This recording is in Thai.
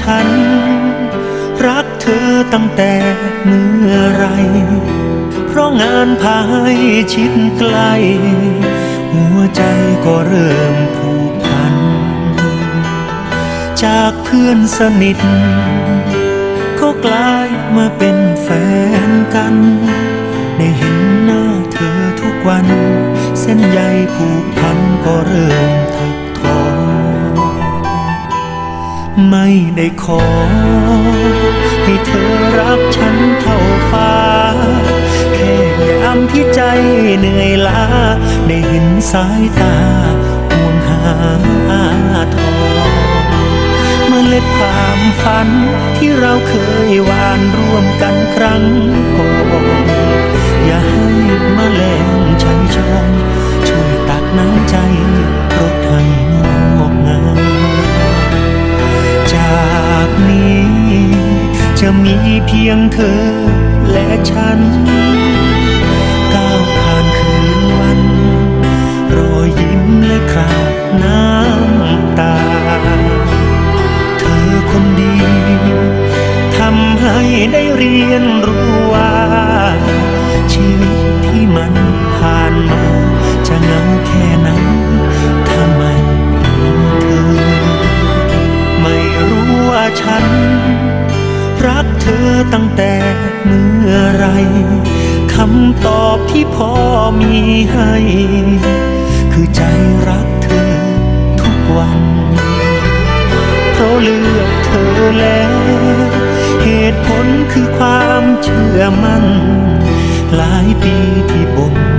ฉัน รักเธอตั้งแต่เมื่อไร เพราะงานพายชิดไกล หัวใจก็เริ่มผูกพัน จากเพื่อนสนิทก็กลายมาเป็นแฟนกัน ได้เห็นหน้าเธอทุกวัน เส้นใยผูกพันก็เริ่มถัก ไม่ได้ขอ ให้เธอรักฉันเท่าฟ้า แค่ยามที่ใจเหนื่อยล้า ได้เห็นสายตาห่วงหาทอาทรเมล็ดความฝันที่เราเคยหวานร่วมกันครั้งก่อนอย่าให้มาแรงชัยชนช่วยตักน้ำใจรด จะมีเพียงเธอและฉันก้าวผ่านคืนวัน รอยยิ้มและคราบน้ำตา เธอคนดีทำให้ได้เรียน ตั้งแต่เมื่อไรคำตอบที่พ่อมีให้ คือใจรักเธอทุกวัน เพราะเลือกเธอแล้ว เหตุผลคือความเชื่อมัน่น หลายปีที่บ่ม